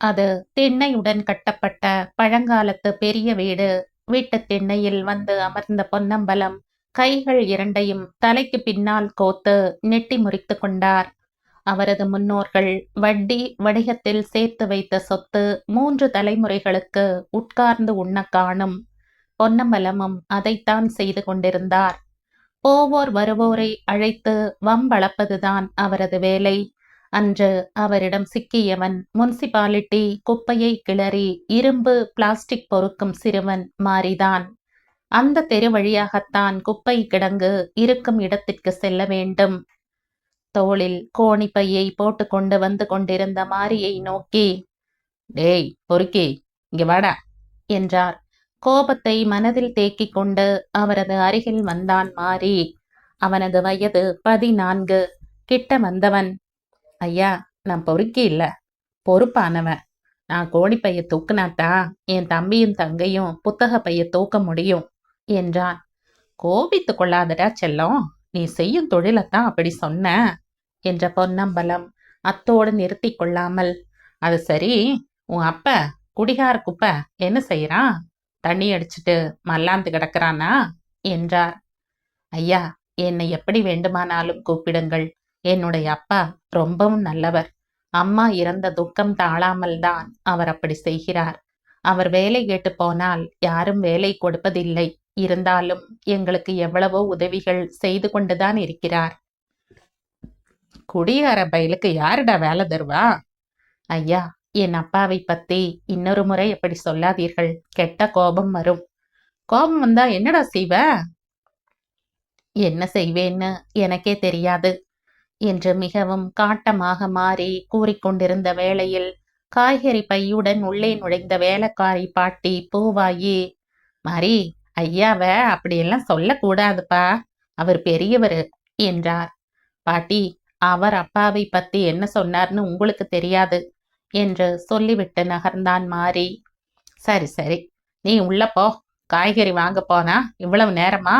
அது தென்னையுடன் கட்டப்பட்ட பழங்காலத்து பெரிய வீடு. வீட்டு திண்ணையில் வந்து அமர்ந்த பொன்னம்பலம் கைகள் இரண்டையும் தலைக்கு பின்னால் கோத்து நெட்டி முறித்து கொண்டார். அவரது முன்னோர்கள் வட்டி வணிகத்தில் சேர்த்து வைத்த சொத்து மூன்று தலைமுறைகளுக்கு உட்கார்ந்து உண்ண காணும். பொன்னம்பலமும் அதைத்தான் செய்து கொண்டிருந்தார். போவோர் வருவோரை அழைத்து வம்பளப்பதுதான் அவரது வேலை. அன்று அவரிடம் சிக்கியவன் முனிசிபாலிட்டி குப்பையை கிளறி இரும்பு பிளாஸ்டிக் பொறுக்கும் சிறுவன் மாறிதான். அந்த தெரு வழியாகத்தான் குப்பை கிடங்கு இருக்கும் இடத்திற்கு செல்ல வேண்டும். தோளில் கோணிப்பையை போட்டுக்கொண்டு வந்து கொண்டிருந்த மாரியை நோக்கி டேய் பொறுக்கி இங்க வாடா என்றார். கோபத்தை மனதில் தேக்கிக் கொண்டு அவரது அருகில் வந்தான் மாறி அவனது வயது பதினான்கு. கிட்ட வந்தவன் ஐயா நான் பொறுக்கி இல்லை. பொறுப்பானவன். நான் கோழிப்பைய தூக்குனாத்தான் என் தம்பியும் தங்கையும் புத்தக பைய தூக்க முடியும் என்றான். கோபித்து கொள்ளாதடா செல்லம். நீ செய்யும் தொழிலைத்தான் அப்படி சொன்ன என்ற பொன்னம்பலம் அத்தோடு நிறுத்தி கொள்ளாமல். அது சரி உன் அப்ப குடிகார குப்பை என்ன செய்யறான் தண்ணி அடிச்சிட்டு மல்லாந்து கிடக்குறானா? என்றார். ஐயா என்னை எப்படி வேண்டுமானாலும் கூப்பிடுங்கள். என்னுடைய அப்பா ரொம்பவும் நல்லவர். அம்மா இறந்த துக்கம் தாழாமல் தான் அவர் அப்படி செய்கிறார். அவர் வேலை கேட்டு போனால் யாரும் வேலை கொடுப்பதில்லை. இருந்தாலும் எங்களுக்கு எவ்வளவோ உதவிகள் செய்து கொண்டுதான் இருக்கிறார். குடியார பயலுக்கு யாருடா வேலை தருவா? ஐயா என் அப்பாவை பத்தி இன்னொரு முறை எப்படி சொல்லாதீர்கள். கெட்ட கோபம் வரும். கோபம் வந்தா என்னடா செய்வ? என்ன செய்வேன்னு எனக்கே தெரியாது. என்று மிகவும் காட்டமாக மாறி கூறிக்கொண்டிருந்த வேளையில் காய்கறி பையுடன் உள்ளே நுழைந்த வேலைக்காரி பாட்டி பூவாயி மாறி ஐயாவ அப்படியெல்லாம் சொல்லக்கூடாதுப்பா. அவர் பெரியவர் என்றார். பாட்டி அவர் அப்பாவை பத்தி என்ன சொன்னார்னு உங்களுக்கு தெரியாது என்று சொல்லிவிட்டு நகர்ந்தான் மாறி. சரி சரி நீ உள்ள போ. காய்கறி வாங்க போனா இவ்வளவு நேரமா?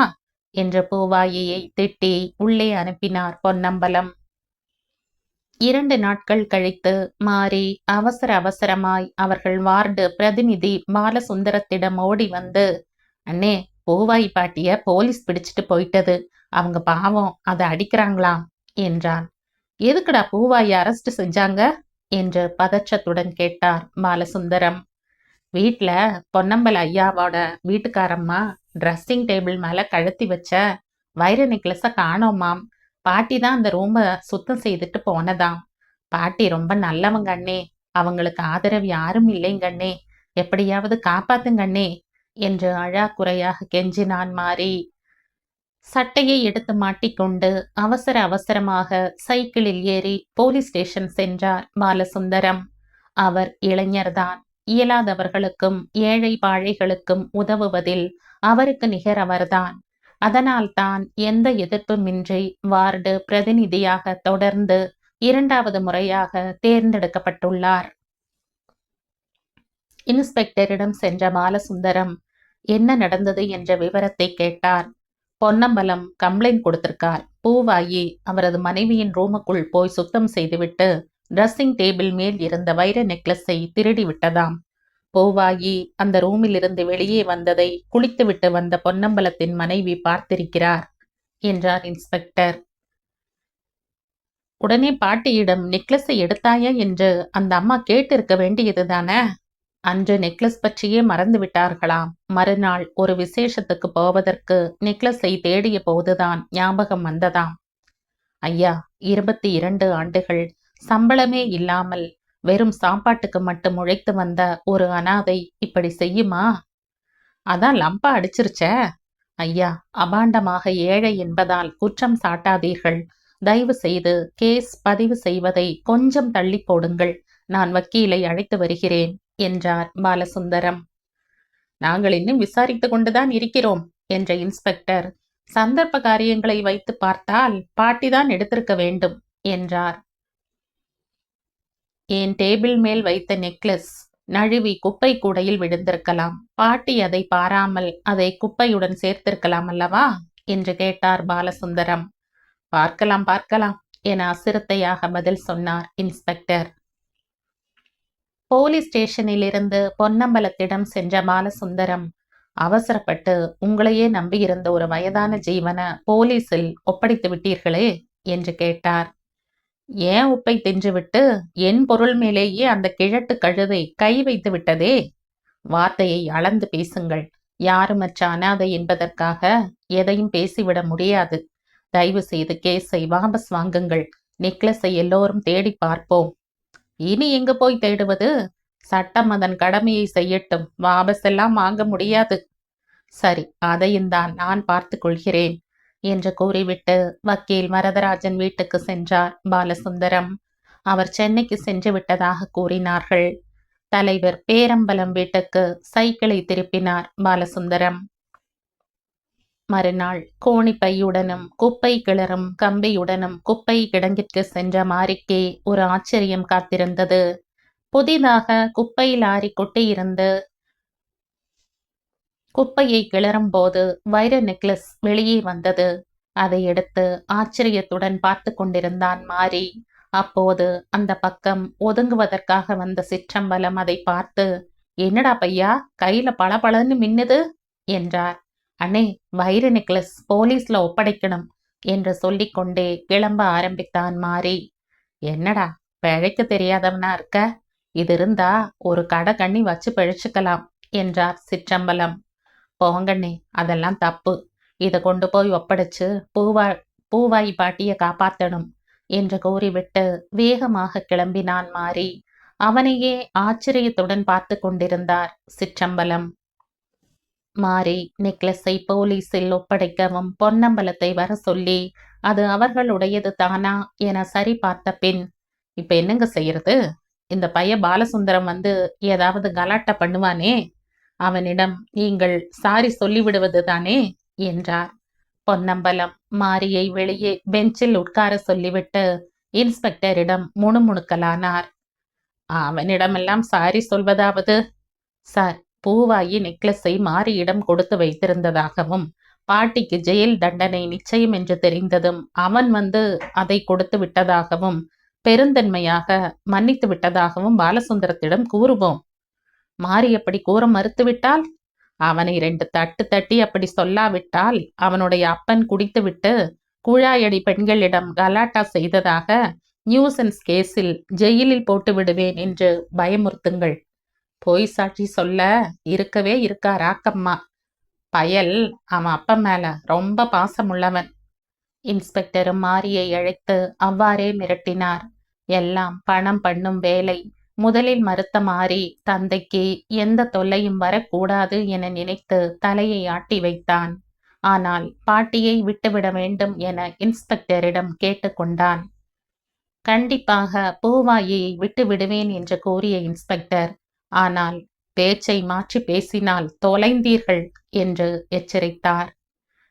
என்ற பூவாயியை திட்டி உள்ளே அனுப்பினார் பொன்னம்பலம். இரண்டு நாட்கள் கழித்து மாறி அவசர அவசரமாய் அவர்கள் வார்டு பிரதிநிதி பாலசுந்தரத்திடம் ஓடி வந்து அண்ணே பூவாய் பாட்டிய போலீஸ் பிடிச்சிட்டு போயிட்டது. அவங்க பாவம் அதை அடிக்கிறாங்களாம் என்றான். எதுக்குடா பூவாயை அரெஸ்ட் செஞ்சாங்க? என்று பதற்றத்துடன் கேட்டார் பாலசுந்தரம். வீட்டில் பொன்னம்பல ஐயாவோட வீட்டுக்காரம்மா ட்ரெஸ்ஸிங் டேபிள் மேல கழுத்தி வச்ச வைர நெக்லஸை காணோமாம் பாட்டி தான் அந்த ரூமை சுத்தம் செய்துட்டு போனதாம். பாட்டி ரொம்ப நல்லவங்க அண்ணே. அவங்களுக்கு ஆதரவு யாரும் இல்லைங்கண்ணே எப்படியாவது காப்பாத்துங்கண்ணே என்று அழா குறையாக கெஞ்சினான் மாறி சட்டையை எடுத்து மாட்டிக்கொண்டு அவசர அவசரமாக சைக்கிளில் ஏறி போலீஸ் ஸ்டேஷன் சென்றார் பாலசுந்தரம். அவர் இளைஞர்தான் இயலாதவர்களுக்கும் ஏழை பாழைகளுக்கும் உதவுவதில் அவருக்கு நிகர் அவர்தான். அதனால்தான் எந்த எதிர்ப்புமின்றி வார்டு பிரதிநிதியாக தொடர்ந்து இரண்டாவது முறையாக தேர்ந்தெடுக்கப்பட்டுள்ளார். இன்ஸ்பெக்டரிடம் சென்ற பாலசுந்தரம் என்ன நடந்தது? என்ற விவரத்தை கேட்டார். பொன்னம்பலம் கம்ப்ளைண்ட் கொடுத்திருக்கார். பூவாயி அவரது மனைவியின் ரூமுக்குள் போய் சுத்தம் செய்துவிட்டு ட்ரெஸ்ஸிங் டேபிள் மேல் இருந்த வைர நெக்லஸை திருடி விட்டதாம் போவாயி அந்த ரூமிலிருந்து வெளியே வந்ததை குளித்துவிட்டு வந்த பொன்னம்பலத்தின் மனைவி பார்த்திருக்கிறார் என்றார் இன்ஸ்பெக்டர். உடனே பாட்டியிடம் நெக்லஸை எடுத்தாயா என்று அந்த அம்மா கேட்டிருக்க வேண்டியதுதானே அன்று நெக்லஸ் பற்றியே மறந்து விட்டார்களாம். மறுநாள் ஒரு விசேஷத்துக்கு போவதற்கு நெக்லஸை தேடிய போதுதான் ஞாபகம் வந்ததாம். ஐயா இருபத்தி இரண்டு ஆண்டுகள் சம்பளமே இல்லாமல் வெறும் சாப்பாட்டுக்கு மட்டும் உழைத்து வந்த ஒரு அனாதை இப்படி செய்யுமா? அதான் லம்பா அடிச்சிருச்ச. ஐயா அபாண்டமாக ஏழை என்பதால் குற்றம் சாட்டாதீர்கள். தயவு செய்து கேஸ் பதிவு செய்வதை கொஞ்சம் தள்ளி போடுங்கள். நான் வக்கீலை அழைத்து வருகிறேன் என்றார் பாலசுந்தரம். நாங்கள் இன்னும் விசாரித்து கொண்டுதான் இருக்கிறோம் என்ற இன்ஸ்பெக்டர். சந்தர்ப்ப காரியங்களை வைத்து பார்த்தால் பாட்டிதான் எடுத்திருக்க வேண்டும் என்றார். என் டேபிள் மேல் வைத்த நெக்லஸ் நழுவி குப்பை கூடையில் விழுந்திருக்கலாம். பாட்டி அதை பாராமல் அதை குப்பையுடன் சேர்த்திருக்கலாம் அல்லவா? என்று கேட்டார் பாலசுந்தரம். பார்க்கலாம் பார்க்கலாம் என அசிரத்தையாக பதில் சொன்னார் இன்ஸ்பெக்டர். போலீஸ் ஸ்டேஷனில் இருந்து பொன்னம்பலத்திடம் சென்ற பாலசுந்தரம் அவசரப்பட்டு உங்களையே நம்பியிருந்த ஒரு வயதான ஜீவன போலீஸில் ஒப்படைத்து விட்டீர்களே? என்று கேட்டார். ஏன் உப்பை தின்றுவிட்டு? என் பொருள் மேலேயே அந்த கிழட்டு கழுதை கை வைத்து விட்டதே. வார்த்தையை அளந்து பேசுங்கள். யாருமற்ற அனாதை என்பதற்காக எதையும் பேசிவிட முடியாது. தயவு செய்து கேஸை வாபஸ் வாங்குங்கள். நெக்லஸை எல்லோரும் தேடி பார்ப்போம். இனி எங்கு போய் தேடுவது? சட்டம் அதன் கடமையை செய்யட்டும். வாபஸ் எல்லாம் வாங்க முடியாது. சரி அதையும் தான் நான் பார்த்து கொள்கிறேன். என்று கூறிவிட்டு வக்கீல் வரதராஜன் வீட்டுக்கு சென்றார் பாலசுந்தரம். அவர் சென்னைக்கு சென்று விட்டதாக கூறினார்கள். தலைவர் பேரம்பலம் வீட்டுக்கு சைக்கிளை திருப்பினார் பாலசுந்தரம். மறுநாள் கோணி பையுடனும் குப்பை கிளறும் கம்பியுடனும் குப்பை கிடங்கிற்கு சென்ற மாரிக்கே ஒரு ஆச்சரியம் காத்திருந்தது. புதிதாக குப்பை லாரி கொட்டியிருந்து குப்பையை கிளறும் போது வைர நெக்லஸ் வெளியே வந்தது. அதை எடுத்து ஆச்சரியத்துடன் பார்த்து கொண்டிருந்தான் மாறி அப்போது அந்த பக்கம் ஒதுங்குவதற்காக வந்த சிற்றம்பலம் அதை பார்த்து என்னடா பையா கையில பளபளன்னு மின்னுது? என்றார். அண்ணே வைர நெக்லஸ் போலீஸ்ல ஒப்படைக்கணும் என்று சொல்லிக்கொண்டே கிளம்ப ஆரம்பித்தான் மாறி என்னடா பிழைக்க தெரியாதவனா இருக்க? இது இருந்தா ஒரு கடை கண்ணி வச்சு பிழைச்சுக்கலாம் என்றார் சிற்றம்பலம். போங்கண்ணே அதெல்லாம் தப்பு. இதை கொண்டு போய் ஒப்படைச்சு பூவா பூவாய் பாட்டியை காப்பாத்தணும் என்று கூறிவிட்டு வேகமாக கிளம்பினான் மாறி அவனையே ஆச்சரியத்துடன் பார்த்து கொண்டிருந்தார் சிற்றம்பலம். மாறி நெக்லஸை போலீஸில் ஒப்படைக்கவும் பொன்னம்பலத்தை வர சொல்லி அது அவர்களுடையது தானா என சரி பார்த்த பின் இப்ப என்னங்க செய்யறது? இந்த பைய பாலசுந்தரம் வந்து ஏதாவது கலாட்டா பண்ணுவானே? அவனிடம் நீங்கள் சாரி சொல்லிவிடுவது தானே என்றார். பொன்னம்பலம் மாரியை வெளியே பெஞ்சில் உட்கார சொல்லிவிட்டு இன்ஸ்பெக்டரிடம் முணுமுணுக்கலானார். அவனிடமெல்லாம் சாரி சொல்வதாவது? சார் பூவாயி நெக்லஸை மாரியிடம் கொடுத்து வைத்திருந்ததாகவும் பாட்டிக்கு ஜெயில் தண்டனை நிச்சயம் என்று தெரிந்ததும் அவன் வந்து அதை கொடுத்து விட்டதாகவும் பெருந்தன்மையாக மன்னித்து விட்டதாகவும் பாலசுந்தரத்திடம் கூறுவோம். மாறி அப்படி கூற மறுத்துவிட்டால் அவனை ரெண்டு தட்டு தட்டி அப்படி சொல்லாவிட்டால் அவனுடைய அப்பன் குடித்துவிட்டு கூழாயடி பெண்களிடம் கலாட்டா செய்ததாக நியூசன்ஸ் கேஸில் ஜெயிலில் போட்டு விடுவேன் என்று பயமுறுத்துங்கள். பொய் சாட்சி சொல்ல இருக்கவே இருக்கா ராக்கம்மா பயல் அவன் அப்ப மேல ரொம்ப பாசமுள்ளவன். இன்ஸ்பெக்டரும் மாரியை அழைத்து அவ்வாறே மிரட்டினார். எல்லாம் பணம் பண்ணும் வேலை. முதலில் மறுத்த மாறி தந்தைக்கு எந்த தொல்லையும் வரக்கூடாது என நினைத்து தலையை ஆட்டி வைத்தான். ஆனால் பாட்டியை விட்டுவிட வேண்டும் என இன்ஸ்பெக்டரிடம் கேட்டுக்கொண்டான் கண்டிப்பாக பூவாயை விட்டு விடுவேன் என்று கூறிய இன்ஸ்பெக்டர் ஆனால் பேச்சை மாற்றி பேசினால் தொலைந்தீர்கள் என்று எச்சரித்தார்.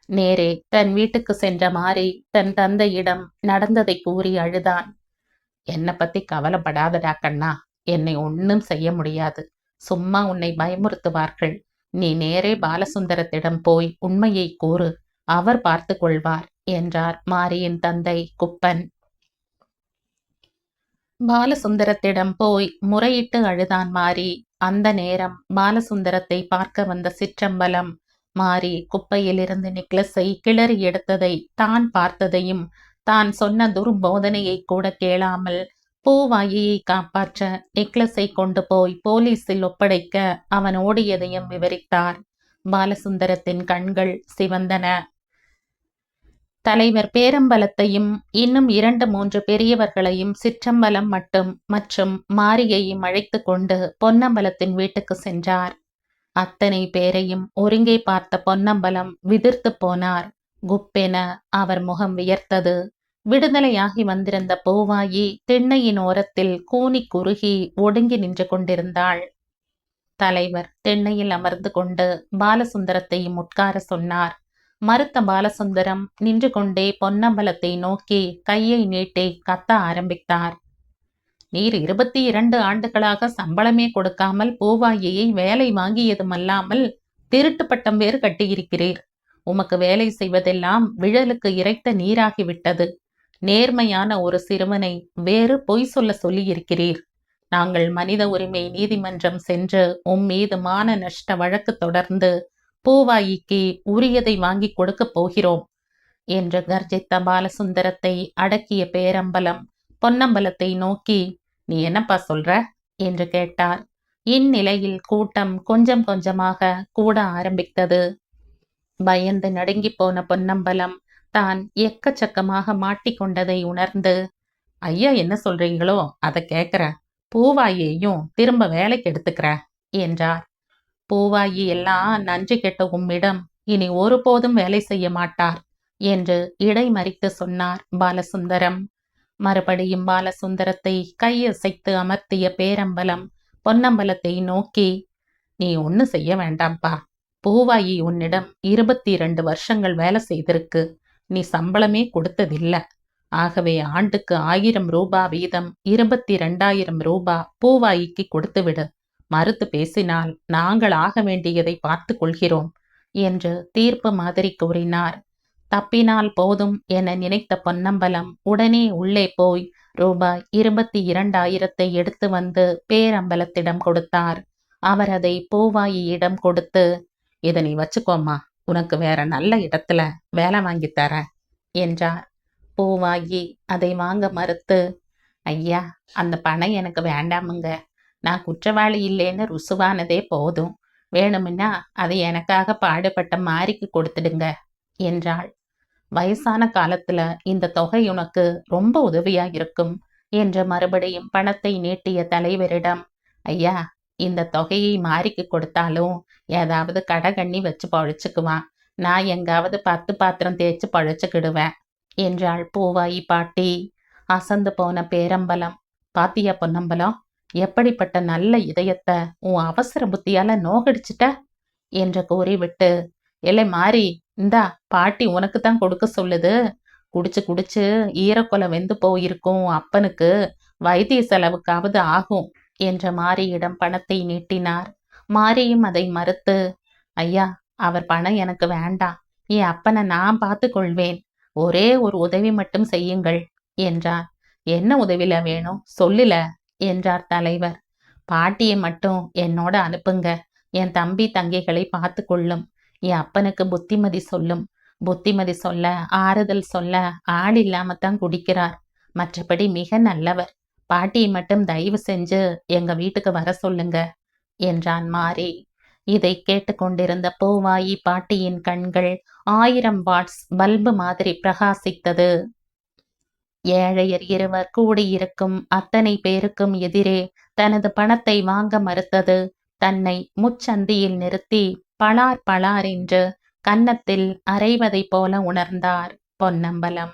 நேரே தன் வீட்டுக்கு சென்ற மாறி தன் தந்தையிடம் நடந்ததை கூறி அழுதான். என்னை பத்தி கவலைப்படாதடா கண்ணா என்னை ஒன்றும் செய்ய முடியாது. சும்மா உன்னை பயமுறுத்துவார்கள். நீ நேரே பாலசுந்தரத்திடம் போய் உண்மையை கூறு. அவர் பார்த்து கொள்வார் என்றார் மாரியின் தந்தை குப்பன். பாலசுந்தரத்திடம் போய் முறையிட்டு அழுதான் மாறி அந்த நேரம் பாலசுந்தரத்தை பார்க்க வந்த சிற்றம்பலம் மாறி குப்பையிலிருந்து நெக்லஸை கிளறி எடுத்ததை தான் பார்த்ததையும் தான் சொன்ன துர்போதனையை கூட கேளாமல் பூவாயியை காப்பாற்ற நெக்லஸை கொண்டு போய் போலீஸில் ஒப்படைக்க அவன் ஓடியதையும் விவரித்தார். பாலசுந்தரத்தின் கண்கள் சிவந்தன. தலைவர் பேரம்பலத்தையும் இன்னும் இரண்டு மூன்று பெரியவர்களையும் சிற்றம்பலம் மட்டும் மற்றும் மாரியையும் அழைத்து கொண்டு பொன்னம்பலத்தின் வீட்டுக்கு சென்றார். அத்தனை பேரையும் ஒருங்கே பார்த்த பொன்னம்பலம் விதிர்த்து போனார். குப்பென அவர் முகம் வியர்த்தது. விடுதலையாகி வந்திருந்த பூவாயி திண்ணையின் ஓரத்தில் கூனி குறுகி ஒடுங்கி நின்று கொண்டிருந்தாள். தலைவர் தென்னையில் அமர்ந்து கொண்டு பாலசுந்தரத்தையும் உட்கார சொன்னார். மறுத்த பாலசுந்தரம் நின்று கொண்டே பொன்னம்பலத்தை நோக்கி கையை நீட்டி கத்த ஆரம்பித்தார். நீர் இருபத்தி இரண்டு ஆண்டுகளாக சம்பளமே கொடுக்காமல் பூவாயியை வேலை வாங்கியதுமல்லாமல் திருட்டு பட்டம் வேறு கட்டியிருக்கிறீர். உமக்கு வேலை செய்வதெல்லாம் விழலுக்கு இறைத்த நீராகிவிட்டது. நேர்மையான ஒரு சிறுவனை வேறு பொய் சொல்ல சொல்லியிருக்கிறீர். நாங்கள் மனித உரிமை நீதிமன்றம் சென்று உம் மீது மான நஷ்ட வழக்கு தொடர்ந்து பூவாயிக்கு உரியதை வாங்கி கொடுக்கப் போகிறோம் என்று கர்ஜித்த பாலசுந்தரத்தை அடக்கிய பேரம்பலம் பொன்னம்பலத்தை நோக்கி நீ என்னப்பா சொல்ற? என்று கேட்டார். இந்நிலையில் கூட்டம் கொஞ்சம் கொஞ்சமாக கூட ஆரம்பித்தது. பயந்து நடுங்கி போன பொன்னம்பலம் தான் எக்கச்சக்கமாக மாட்டிக்கொண்டதை உணர்ந்து ஐயா என்ன சொல்றீங்களோ? அதை கேட்கிற பூவாயையும் திரும்ப வேலைக்கு எடுத்துக்கிற என்றார். பூவாயி எல்லாம் நன்றி கெட்ட உம்மிடம் இனி ஒருபோதும் வேலை செய்ய மாட்டார் என்று இடைமறித்து சொன்னார் பாலசுந்தரம். மறுபடியும் பாலசுந்தரத்தை கையசைத்து அமர்த்திய பேரம்பலம் பொன்னம்பலத்தை நோக்கி நீ ஒன்னு செய்ய வேண்டாம்ப்பா. பூவாயி உன்னிடம் இருபத்தி இரண்டு வருஷங்கள் வேலை செய்திருக்கு. நீ சம்பளமே கொடுத்ததில்ல. ஆகவே ஆண்டுக்கு ஆயிரம் ரூபா வீதம் இருபத்தி ரெண்டாயிரம் ரூபா பூவாயிக்கு கொடுத்துவிடு மறுத்து பேசினால் நாங்கள் ஆக வேண்டியதை பார்த்து கொள்கிறோம் என்று தீர்ப்பு மாதிரி கூறினார். தப்பினால் போதும் என நினைத்த பொன்னம்பலம் உடனே உள்ளே போய் ரூபாய் இருபத்தி இரண்டாயிரத்தை எடுத்து வந்து பேரம்பலத்திடம் கொடுத்தார். அவர் அதை பூவாயியிடம் கொடுத்து இதை நீ உனக்கு வேற நல்ல இடத்துல வேலை வாங்கி தர என்றார் பூவாகி அதை வாங்க மறுத்து ஐயா அந்த பணம் எனக்கு வேண்டாமுங்க. நான் குற்றவாளி இல்லைன்னு ருசுவானதே போதும். வேணும்னா அதை எனக்காக பாடுபட்ட மாரிக்கு கொடுத்துடுங்க என்றாள். வயசான காலத்துல இந்த தொகை உனக்கு ரொம்ப உதவியாக இருக்கும் என்று மறுபடியும் பணத்தை நீட்டிய தலைவரிடம் ஐயா இந்த தொகையை மாறிக்கு கொடுத்தாலும் ஏதாவது கடகண்ணி வச்சு பழச்சுக்குவான். நான் எங்காவது பத்து பாத்திரம் தேய்ச்சி பழச்சுக்கிடுவேன் என்றாள் பூவாயி பாட்டி. அசந்து போன பேரம்பலம். பாத்தியா பொன்னம்பலம் எப்படிப்பட்ட நல்ல இதயத்தை உன் அவசர புத்தியால நோகடிச்சிட்ட? என்று கூறிவிட்டு இல்லை மாறி இந்தா பாட்டி உனக்கு தான் கொடுக்க சொல்லுது. குடிச்சு குடிச்சு ஈரக்குலை வெந்து போயிருக்கும் அப்பனுக்கு வைத்திய செலவுக்காவது ஆகும். என்ற மாரியிடம் பணத்தை நீட்டினார். மாரியும் அதை மறுத்து ஐயா அவர் பணம் எனக்கு வேண்டாம். என் அப்பனை நான் பார்த்து கொள்வேன் ஒரே ஒரு உதவி மட்டும் செய்யுங்கள் என்றார். என்ன உதவில வேணும்? சொல்லுல என்றார் தலைவர். பாட்டியை மட்டும் என்னோட அனுப்புங்க. என் தம்பி தங்கைகளை பார்த்து கொள்ளும் என் அப்பனுக்கு புத்திமதி சொல்லும். புத்திமதி சொல்ல ஆறுதல் சொல்ல ஆள் இல்லாம தான் குடிக்கிறார். மற்றபடி மிக நல்லவர். பாட்டியை மட்டும் தயவு செஞ்சு எங்க வீட்டுக்கு வர சொல்லுங்க என்றான் மாறி இதை கேட்டுக்கொண்டிருந்த பூவாயி பாட்டியின் கண்கள் ஆயிரம் வாட்ஸ் பல்பு மாதிரி பிரகாசித்தது. ஏழையர் இருவர் கூடியிருக்கும் அத்தனை பேருக்கும் எதிரே தனது பணத்தை வாங்க மறுத்தது. தன்னை முச்சந்தியில் நிறுத்தி பளார் பளார் என்று கன்னத்தில் அரைவதைப் போல உணர்ந்தார் பொன்னம்பலம்.